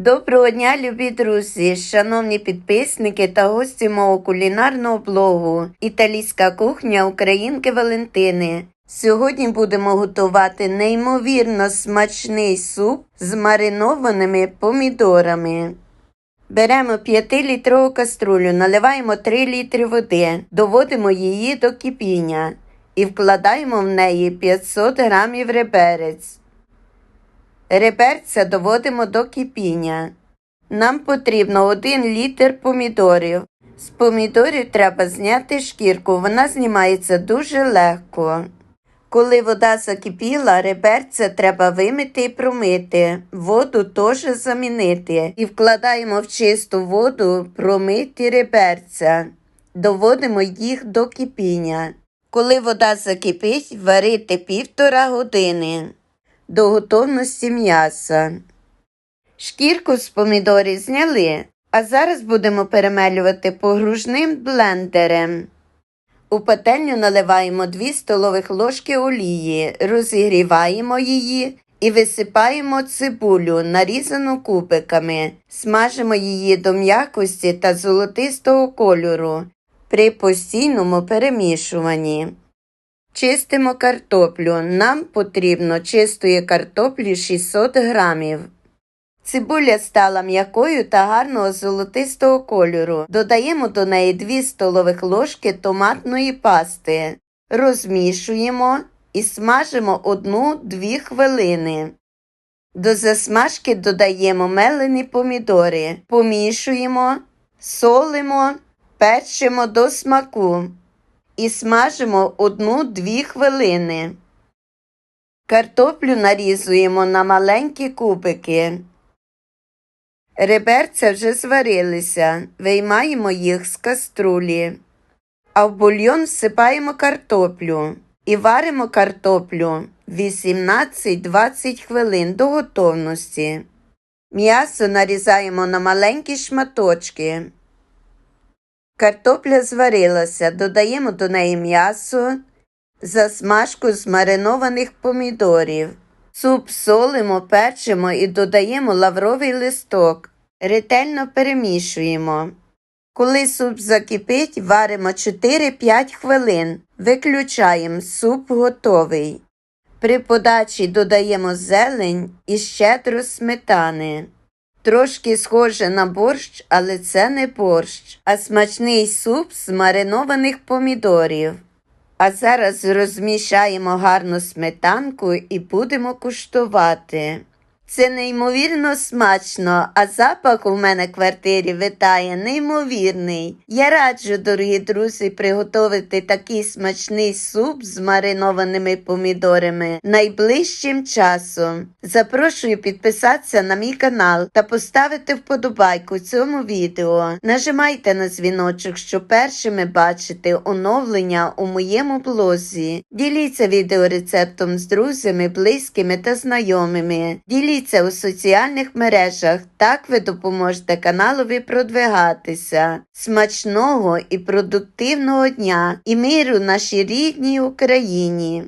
Доброго дня, любі друзі, шановні підписники та гості мого кулінарного блогу Італійська кухня Українки Валентини. Сьогодні будемо готувати неймовірно смачний суп з маринованими помідорами. Беремо 5-літрову каструлю, наливаємо 3 літри води, доводимо її до кипіння і вкладаємо в неї 500 грамів реберець. Реберця доводимо до кипіння. Нам потрібно 1 літр помідорів. З помідорів треба зняти шкірку, вона знімається дуже легко. Коли вода закипіла, реберця треба вимити і промити, воду теж замінити. І вкладаємо в чисту воду промиті реберця. Доводимо їх до кипіння. Коли вода закипить, варити півтора години до готовності м'яса. Шкірку з помідорів зняли, а зараз будемо перемелювати погружним блендером. У пательню наливаємо 2 столових ложки олії, розігріваємо її і висипаємо цибулю, нарізану кубиками, смажимо її до м'якості та золотистого кольору при постійному перемішуванні. Чистимо картоплю. Нам потрібно чистої картоплі 600 грамів. Цибуля стала м'якою та гарного золотистого кольору. Додаємо до неї 2 столових ложки томатної пасти. Розмішуємо і смажимо 1-2 хвилини. До засмажки додаємо мелені помідори, помішуємо, солимо, печимо до смаку і смажимо 1-2 хвилини. Картоплю нарізуємо на маленькі кубики. Реберця вже зварилися, виймаємо їх з каструлі, а в бульйон всипаємо картоплю і варимо картоплю 18-20 хвилин до готовності. М'ясо нарізаємо на маленькі шматочки. Картопля зварилася, додаємо до неї м'ясо, засмажку з маринованих помідорів. Суп солимо, печимо і додаємо лавровий листок. Ретельно перемішуємо. Коли суп закипить, варимо 4-5 хвилин. Виключаємо, суп готовий. При подачі додаємо зелень і щедро сметани. Трошки схоже на борщ, але це не борщ, а смачний суп з маринованих помідорів. А зараз розмішаємо гарну сметанку і будемо куштувати. Це неймовірно смачно, а запах у мене в квартирі витає неймовірний. Я раджу, дорогі друзі, приготувати такий смачний суп з маринованими помідорами найближчим часом. Запрошую підписатися на мій канал та поставити вподобайку цьому відео. Нажимайте на дзвіночок, щоб першими бачити оновлення у моєму блозі. Діліться відеорецептом з друзями, близькими та знайомими. Діліться у соціальних мережах, так ви допоможете каналові продвигатися. Смачного і продуктивного дня і миру нашій рідній Україні!